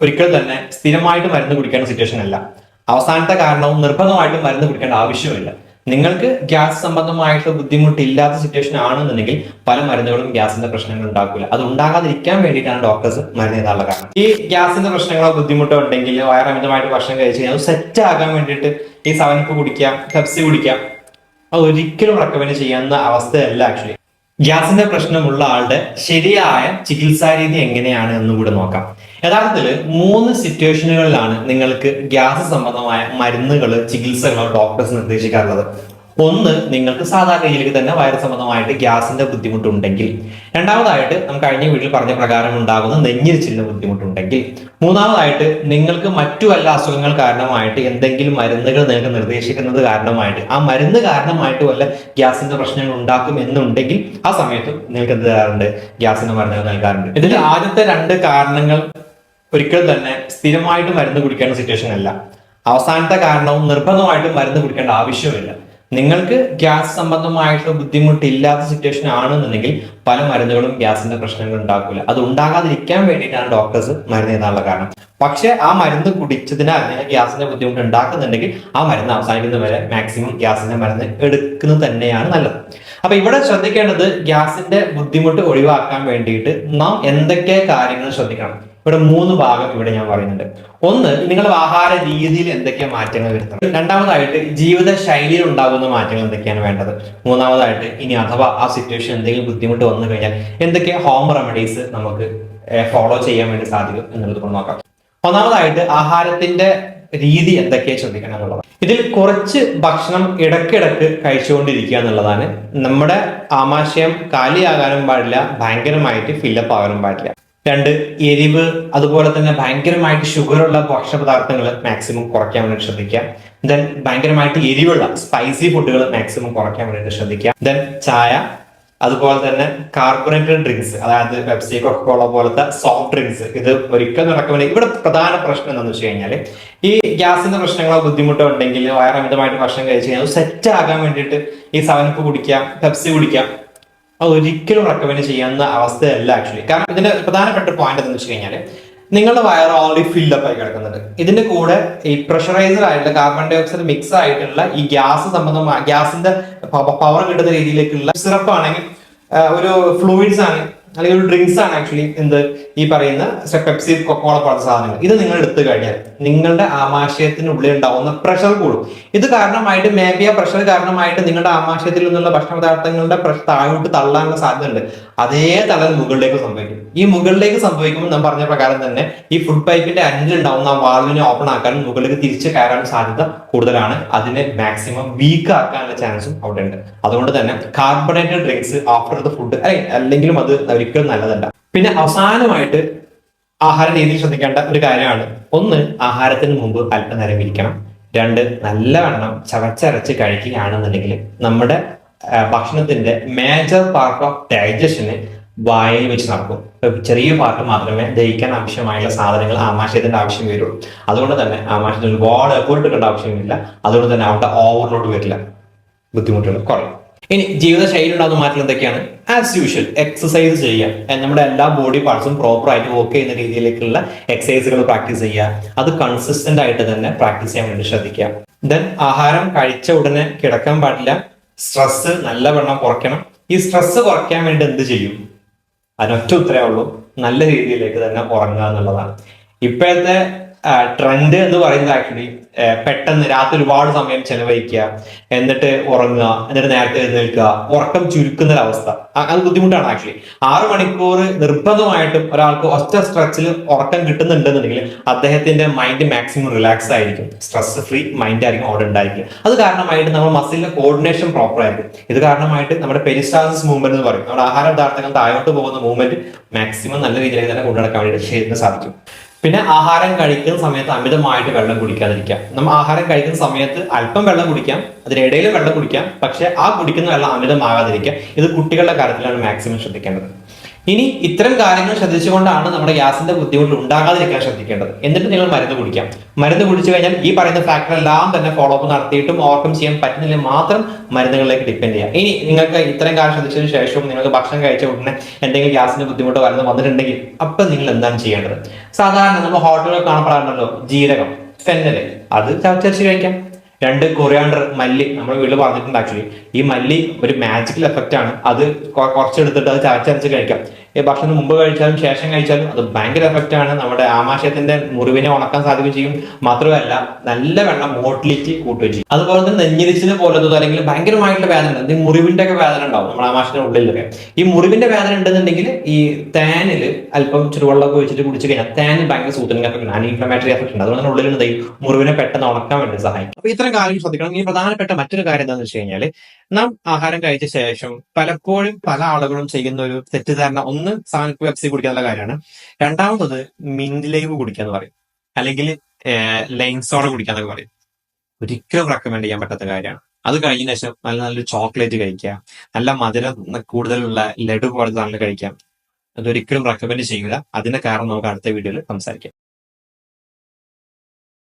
ഒരിക്കലും തന്നെ സ്ഥിരമായിട്ട് മരുന്ന് കുടിക്കേണ്ട സിറ്റുവേഷൻ അല്ല. അവസാനത്തെ കാരണവും നിർബന്ധമായിട്ടും മരുന്ന് കുടിക്കേണ്ട ആവശ്യമില്ല നിങ്ങൾക്ക് ഗ്യാസ് സംബന്ധമായിട്ടുള്ള ബുദ്ധിമുട്ടില്ലാത്ത സിറ്റുവേഷൻ ആണെന്നുണ്ടെങ്കിൽ പല മരുന്നുകളും ഗ്യാസിന്റെ പ്രശ്നങ്ങൾ ഉണ്ടാക്കില്ല അത് ഉണ്ടാകാതിരിക്കാൻ വേണ്ടിയിട്ടാണ് ഡോക്ടേഴ്സ് മരുന്ന് ചെയ്താനുള്ള കാരണം. ഈ ഗ്യാസിന്റെ പ്രശ്നങ്ങളോ ബുദ്ധിമുട്ടോ ഉണ്ടെങ്കിൽ വയറമിതമായിട്ട് ഭക്ഷണം കഴിച്ച് കഴിഞ്ഞാൽ സെറ്റ് ആകാൻ വേണ്ടിയിട്ട് ഈ സവനപ്പ് കുടിക്കാം പെപ്സി കുടിക്കാം. അത് ഒരിക്കലും റെക്കമെൻഡ് ചെയ്യാവുന്ന അവസ്ഥയല്ല ആക്ച്വലി ഗ്യാസിന്റെ പ്രശ്നമുള്ള ആളുടെ ശരിയായ ചികിത്സാ രീതി എങ്ങനെയാണ് എന്നും കൂടെ നോക്കാം. യഥാർത്ഥത്തിൽ മൂന്ന് സിറ്റുവേഷനുകളിലാണ് നിങ്ങൾക്ക് ഗ്യാസ് സംബന്ധമായ മരുന്നുകൾ ചികിത്സകളോ ഡോക്ടേഴ്സ് നിർദ്ദേശിക്കാറുള്ളത്. ഒന്ന് നിങ്ങൾക്ക് സാധാരണ രീതിയിലേക്ക് തന്നെ വയറ് സംബന്ധമായിട്ട് ഗ്യാസിന്റെ ബുദ്ധിമുട്ടുണ്ടെങ്കിൽ. രണ്ടാമതായിട്ട് നമുക്ക് കഴിഞ്ഞ വീട്ടിൽ പറഞ്ഞ പ്രകാരം ഉണ്ടാകുന്ന നെഞ്ഞിരിച്ചിലിന്റെ ബുദ്ധിമുട്ടുണ്ടെങ്കിൽ. മൂന്നാമതായിട്ട് നിങ്ങൾക്ക് മറ്റു വല്ല അസുഖങ്ങൾ കാരണമായിട്ട് എന്തെങ്കിലും മരുന്നുകൾ നിങ്ങൾക്ക് നിർദ്ദേശിക്കുന്നത് കാരണമായിട്ട്. ആ മരുന്ന് കാരണമായിട്ട് വല്ല ഗ്യാസിന്റെ പ്രശ്നങ്ങൾ ഉണ്ടാക്കും എന്നുണ്ടെങ്കിൽ ആ സമയത്ത് നിങ്ങൾക്ക് എന്ത് തരാറുണ്ട് ഗ്യാസിന്റെ മരുന്നുകൾ നൽകാറുണ്ട്. ഇതിൽ ആദ്യത്തെ രണ്ട് കാരണങ്ങൾ ഒരിക്കലും തന്നെ സ്ഥിരമായിട്ട് മരുന്ന് കുടിക്കേണ്ട സിറ്റുവേഷൻ അല്ല. അവസാനത്തെ കാരണവും നിർബന്ധമായിട്ടും മരുന്ന് കുടിക്കേണ്ട ആവശ്യമില്ല നിങ്ങൾക്ക് ഗ്യാസ് സംബന്ധമായിട്ടുള്ള ബുദ്ധിമുട്ടില്ലാത്ത സിറ്റുവേഷൻ ആണെന്നുണ്ടെങ്കിൽ പല മരുന്നുകളും ഗ്യാസിന്റെ പ്രശ്നങ്ങൾ ഉണ്ടാക്കില്ല അത് ഉണ്ടാകാതിരിക്കാൻ വേണ്ടിയിട്ടാണ് ഡോക്ടേഴ്സ് മരുന്ന് ചെയ്താനുള്ള കാരണം. പക്ഷേ ആ മരുന്ന് കുടിച്ചതിനാൽ നിങ്ങൾ ഗ്യാസിന്റെ ബുദ്ധിമുട്ട് ഉണ്ടാക്കുന്നുണ്ടെങ്കിൽ ആ മരുന്ന് അവസാനിക്കുന്നത് വരെ മാക്സിമം ഗ്യാസിന്റെ മരുന്ന് എടുക്കുന്നത് തന്നെയാണ് നല്ലത്. അപ്പൊ ഇവിടെ ശ്രദ്ധിക്കേണ്ടത് ഗ്യാസിന്റെ ബുദ്ധിമുട്ട് ഒഴിവാക്കാൻ വേണ്ടിയിട്ട് നാം എന്തൊക്കെ കാര്യങ്ങൾ ശ്രദ്ധിക്കണം? ഇവിടെ മൂന്ന് ഭാഗം ഇവിടെ ഞാൻ പറയുന്നുണ്ട്. ഒന്ന് നിങ്ങളുടെ ആഹാര രീതിയിൽ എന്തൊക്കെ മാറ്റങ്ങൾ വരുത്തണം രണ്ടാമതായിട്ട് ജീവിത ശൈലിയിൽ ഉണ്ടാകുന്ന മാറ്റങ്ങൾ എന്തൊക്കെയാണ് വേണ്ടത്? മൂന്നാമതായിട്ട് ഇനി അഥവാ ആ സിറ്റുവേഷൻ എന്തെങ്കിലും ബുദ്ധിമുട്ട് വന്നു കഴിഞ്ഞാൽ എന്തൊക്കെ ഹോം റെമഡീസ് നമുക്ക് ഫോളോ ചെയ്യാൻ വേണ്ടി സാധിക്കും എന്നുള്ളത് കൊണ്ട് നോക്കാം. ഒന്നാമതായിട്ട് ആഹാരത്തിന്റെ രീതി എന്തൊക്കെ ശ്രദ്ധിക്കണം എന്നുള്ളത്. ഇതിൽ കുറച്ച് ഭക്ഷണം ഇടക്കിടക്ക് കഴിച്ചുകൊണ്ടിരിക്കുക എന്നുള്ളതാണ്. നമ്മുടെ ആമാശയം കാലിയാകാനും പാടില്ല ഭയങ്കരമായിട്ട് ഫില്ലപ്പ് ആകാനും പാടില്ല. രണ്ട് എരിവ് അതുപോലെ തന്നെ ഭയങ്കരമായിട്ട് ഷുഗറുള്ള ഭക്ഷണപദാർത്ഥങ്ങൾ മാക്സിമം കുറയ്ക്കാൻ വേണ്ടി ശ്രദ്ധിക്കുക. ദെൻ ഭയങ്കരമായിട്ട് എരിവുള്ള സ്പൈസി ഫുഡുകൾ മാക്സിമം കുറയ്ക്കാൻ വേണ്ടിയിട്ട് ശ്രദ്ധിക്കുക. ദെൻ ചായ അതുപോലെ തന്നെ കാർബണേറ്റഡ് ഡ്രിങ്ക്സ് അതായത് പെപ്സി കൊക്കോള പോലത്തെ സോഫ്റ്റ് ഡ്രിങ്ക്സ് ഇത് ഒരിക്കലും നടക്കുമ്പോൾ ഇവിടെ പ്രധാന പ്രശ്നം എന്താണെന്ന് വെച്ച് കഴിഞ്ഞാൽ ഈ ഗ്യാസിന്റെ പ്രശ്നങ്ങളോ ബുദ്ധിമുട്ടോ ഉണ്ടെങ്കിൽ വയറമിതമായിട്ട് ഭക്ഷണം കഴിച്ച് കഴിഞ്ഞാൽ സെറ്റ് ആകാൻ വേണ്ടിയിട്ട് ഈ സവനപ്പ് കുടിക്കാം പെപ്സി കുടിക്കാം അത് ഒരിക്കലും റെക്കമെൻഡ് ചെയ്യുന്ന അവസ്ഥയല്ല ആക്ച്വലി കാരണം ഇതിന്റെ പ്രധാനപ്പെട്ട പോയിന്റ് എന്താണെന്ന് വെച്ച് കഴിഞ്ഞാൽ നിങ്ങളുടെ വയർ ഓൾറെഡി ഫില്ലപ്പ് ആയി കിടക്കുന്നുണ്ട്. ഇതിന്റെ കൂടെ ഈ പ്രഷറൈസർ ആയിട്ടുള്ള കാർബൺ ഡൈ ഓക്സൈഡ് മിക്സ് ആയിട്ടുള്ള ഈ ഗ്യാസ് സംബന്ധമായ ഗ്യാസിന്റെ പവർ കിട്ടുന്ന രീതിയിലേക്കുള്ള സിറപ്പ് ആണെങ്കിൽ ഒരു ഫ്ലൂയിഡ്സ് ആണ് അല്ലെങ്കിൽ ഒരു ഡ്രിങ്ക്സ് ആണ് ആക്ച്വലി എന്ത് ഈ പറയുന്ന പെപ്സി കൊക്കോള പോലത്തെ സാധനങ്ങൾ. ഇത് നിങ്ങൾ എടുത്തു കഴിഞ്ഞാൽ നിങ്ങളുടെ ആമാശയത്തിനുള്ളിൽ ഉണ്ടാവുന്ന പ്രഷർ കൂടും. ഇത് കാരണമായിട്ട് മേ ബി ആ പ്രഷർ കാരണമായിട്ട് നിങ്ങളുടെ ആമാശയത്തിൽ നിന്നുള്ള ഭക്ഷണ പദാർത്ഥങ്ങളുടെ പ്രഷർ താഴോട്ട് തള്ളാനുള്ള സാധ്യതയുണ്ട്. അതേ തള്ളൽ മുകളിലേക്ക് സംഭവിക്കും. ഈ മുകളിലേക്ക് സംഭവിക്കുമ്പോൾ ഞാൻ പറഞ്ഞ പ്രകാരം തന്നെ ഈ ഫുഡ് പൈപ്പിന്റെ അനിൽ ഉണ്ടാവുന്ന ആ വാൾവിനെ ഓപ്പൺ ആക്കാനും മുകളിലേക്ക് തിരിച്ച് കയറാനും സാധ്യത കൂടുതലാണ്. അതിനെ മാക്സിമം വീക്ക് ആക്കാനുള്ള ചാൻസും അവിടെ ഉണ്ട് അതുകൊണ്ട് തന്നെ carbonated drinks after the food അല്ലെങ്കിലും അത് ഒരിക്കലും നല്ലതല്ല. പിന്നെ അവസാനമായിട്ട് ആഹാര രീതിയിൽ ശ്രദ്ധിക്കേണ്ട ഒരു കാര്യമാണ്. ഒന്ന് ആഹാരത്തിന് മുമ്പ് അല്പനേരം ഇരിക്കണം. രണ്ട് നല്ലവണ്ണം ചവച്ചരച്ച് കഴിക്കുകയാണെന്നുണ്ടെങ്കിൽ നമ്മുടെ ഭക്ഷണത്തിന്റെ മേജർ പാർട്ട് ഓഫ് ഡൈജഷന് വായയിൽ വെച്ച് നടക്കും. ചെറിയ പാർട്ട് മാത്രമേ ദഹിക്കാൻ ആവശ്യമായുള്ള സാധനങ്ങൾ ആമാശയത്തിന്റെ ആവശ്യം വരുള്ളൂ. അതുകൊണ്ട് തന്നെ ആമാശയത്തിന് ഒരുപാട് എഫേർട്ട് എടുക്കേണ്ട ആവശ്യമില്ല. അതുകൊണ്ട് തന്നെ അവിടെ ഓവർലോഡ് വരില്ല. ബുദ്ധിമുട്ടുകൾ കുറയും. ഇനി ജീവിതശൈലി ഉണ്ടാകുന്ന മാറ്റം എന്തൊക്കെയാണ്? ആസ് യൂഷ്വൽ എക്സസൈസ് ചെയ്യുക. നമ്മുടെ എല്ലാ ബോഡി പാർട്സും പ്രോപ്പർ ആയിട്ട് വർക്ക് ചെയ്യുന്ന രീതിയിലേക്കുള്ള എക്സസൈസുകൾ പ്രാക്ടീസ് ചെയ്യുക. അത് കൺസിസ്റ്റന്റ് ആയിട്ട് തന്നെ പ്രാക്ടീസ് ചെയ്യാൻ വേണ്ടി ശ്രദ്ധിക്കുക. ദെൻ ആഹാരം കഴിച്ച ഉടനെ കിടക്കാൻ പാടില്ല. സ്ട്രെസ് നല്ലവണ്ണം കുറയ്ക്കണം. ഈ സ്ട്രെസ് കുറയ്ക്കാൻ വേണ്ടി എന്ത് ചെയ്യും? അതിനൊറ്റ ഉത്തരവേ ഉള്ളൂ. നല്ല രീതിയിലേക്ക് തന്നെ ഉറങ്ങുക എന്നുള്ളതാണ്. ഇപ്പോഴത്തെ ട്രെൻഡ് എന്ന് പറയുന്നത് ആക്ച്വലി പെട്ടെന്ന് രാത്രി ഒരുപാട് സമയം ചെലവഴിക്കുക എന്നിട്ട് ഉറങ്ങുക എന്നിട്ട് നേരത്തെ എഴുന്നേൽക്കുക ഉറക്കം ചുരുക്കുന്ന ഒരവസ്ഥ അത് ബുദ്ധിമുട്ടാണ് ആക്ച്വലി ആറ് മണിക്കൂർ നിർബന്ധമായിട്ടും ഒരാൾക്ക് ഒറ്റ സ്ട്രെച്ചിൽ ഉറക്കം കിട്ടുന്നുണ്ടെന്നുണ്ടെങ്കിൽ അദ്ദേഹത്തിന്റെ മൈൻഡ് മാക്സിമം റിലാക്സ് ആയിരിക്കും. സ്ട്രെസ് ഫ്രീ മൈൻഡ് ആയിരിക്കും അവിടെ ഉണ്ടായിരിക്കുക. അത് കാരണമായിട്ട് നമ്മൾ മസിലിന്റെ കോർഡിനേഷൻ പ്രോപ്പർ ആയിരിക്കും. ഇത് കാരണമായിട്ട് നമ്മുടെ പെരിസ്റ്റാസിസ് മൂവ്മെന്റ് എന്ന് പറയും. നമ്മുടെ ആഹാര പദാർത്ഥങ്ങൾ താഴോട്ട് പോകുന്ന മൂവ്മെന്റ് മാക്സിമം നല്ല രീതിയിലേക്ക് തന്നെ കൊണ്ടുനടക്കാൻ വേണ്ടി ചെയ്യുന്ന സാധിക്കും. പിന്നെ ആഹാരം കഴിക്കുന്ന സമയത്ത് അമിതമായിട്ട് വെള്ളം കുടിക്കാതിരിക്കുക നമ്മൾ ആഹാരം കഴിക്കുന്ന സമയത്ത് അല്പം വെള്ളം കുടിക്കാം അതിനിടയിൽ വെള്ളം കുടിക്കാം പക്ഷെ ആ കുടിക്കുന്ന വെള്ളം അമിതമാകാതിരിക്കുക ഇത് കുട്ടികളുടെ കാര്യത്തിലാണ് മാക്സിമം ശ്രദ്ധിക്കേണ്ടത്. ഇനി ഇത്തരം കാര്യങ്ങൾ ശ്രദ്ധിച്ചുകൊണ്ടാണ് നമ്മുടെ ഗ്യാസിന്റെ ബുദ്ധിമുട്ട് ഉണ്ടാകാതിരിക്കാൻ ശ്രദ്ധിക്കേണ്ടത്. എന്നിട്ട് നിങ്ങൾ മരുന്ന് കുടിക്കാം. മരുന്ന് കുടിച്ചു കഴിഞ്ഞാൽ ഈ പറയുന്ന ഫാക്ടർ എല്ലാം തന്നെ ഫോളോ അപ്പ് നടത്തിയിട്ടും ഓവർകം ചെയ്യാൻ പറ്റുന്നില്ലെങ്കിൽ മാത്രം മരുന്നുകളിലേക്ക് ഡിപ്പെൻഡ് ചെയ്യാം ഇനി നിങ്ങൾക്ക് ഇത്തരം കാര്യം ശ്രദ്ധിച്ചതിന് ശേഷവും നിങ്ങൾക്ക് ഭക്ഷണം കഴിച്ച ഉടനെ എന്തെങ്കിലും ഗ്യാസിന്റെ ബുദ്ധിമുട്ട് വരുന്ന വന്നിട്ടുണ്ടെങ്കിൽ അപ്പം നിങ്ങൾ എന്താണ് ചെയ്യേണ്ടത്? സാധാരണ നമ്മൾ ഹോട്ടലുകൾ കാണപ്പെടാറുണ്ടല്ലോ ജീരകം ഫെന്നൽ അത് ചവച്ചരച്ച് കഴിക്കാം. രണ്ട് കൊറിയാണ്ടർ മല്ലി നമ്മൾ വീട്ടിൽ പറഞ്ഞിട്ടുണ്ട് ആക്ച്വലി ഈ മല്ലി ഒരു മാജിക്കൽ എഫക്റ്റ് ആണ്. അത് കുറച്ചെടുത്തിട്ട് അത് ചവച്ചരച്ച് കഴിക്കാം. ഭക്ഷണം മുമ്പ് കഴിച്ചാലും ശേഷം കഴിച്ചാലും അത് ഭയങ്കര എഫക്റ്റ് ആണ്. നമ്മുടെ ആമാശയത്തിന്റെ മുറിവിനെ ഉണക്കാൻ സാധിക്കുകയും ചെയ്യും. മാത്രമല്ല നല്ല വെള്ളം മോട്ടിലിറ്റി കൂട്ടുകയും ചെയ്യും. അതുപോലെ തന്നെ നെഞ്ഞിരിച്ചിന് പോലത്തോ അല്ലെങ്കിൽ ഭയങ്കരമായിട്ടുള്ള വേദന ഈ മുറിവിന്റെ ഒക്കെ വേദന ഉണ്ടാവും നമ്മുടെ ആമാശയത്തിന്റെ ഉള്ളിലൊക്കെ. ഈ മുറിവിന്റെ വേദന ഉണ്ടെന്നുണ്ടെങ്കിൽ ഈ തേനിൽ അല്പം ചുടുവെള്ളമൊക്കെ വെച്ചിട്ട് കുടിച്ചു കഴിഞ്ഞാൽ തേനിൽ ഭയങ്കര സൂത്രങ്ങൾ എഫക്ട് ഉണ്ട് ഇൻഫ്ലമേറ്ററി എഫക്ട് ഉണ്ട്. അതുകൊണ്ട് ഉള്ളിൽ മുറിവിനെ പെട്ടെന്ന് ഉണക്കാൻ വേണ്ടി സഹായിക്കും. അപ്പൊ ഇത്തരം കാര്യം ശ്രദ്ധിക്കണം. ഇനി പ്രധാനപ്പെട്ട മറ്റൊരു കാര്യം എന്താണെന്ന് വെച്ച് കഴിഞ്ഞാൽ നാം ആഹാരം കഴിച്ച ശേഷം പലപ്പോഴും പല ആളുകളും ചെയ്യുന്ന ഒരു തെറ്റിദ്ധാരണ ഒന്ന് സാധനം പെപ്സി കുടിക്കാനുള്ള കാര്യമാണ്. രണ്ടാമത്തത് മിന്റ് ലൈവ് കുടിക്കാന്ന് പറയും. അല്ലെങ്കിൽ ലൈൻസോഡ കുടിക്കുക കുടിക്കാന്നൊക്കെ പറയും. ഒരിക്കലും റെക്കമെൻഡ് ചെയ്യാൻ പറ്റാത്ത കാര്യമാണ്. അത് കഴിഞ്ഞ ശേഷം നല്ല നല്ലൊരു ചോക്ലേറ്റ് കഴിക്കുക. നല്ല മധുരം കൂടുതലുള്ള ലഡു പോലത്തെ സാധനങ്ങൾ കഴിക്കാം അതൊരിക്കലും റെക്കമെൻഡ് ചെയ്യുക അതിന്റെ കാരണം നമുക്ക് അടുത്ത വീഡിയോയിൽ സംസാരിക്കാം.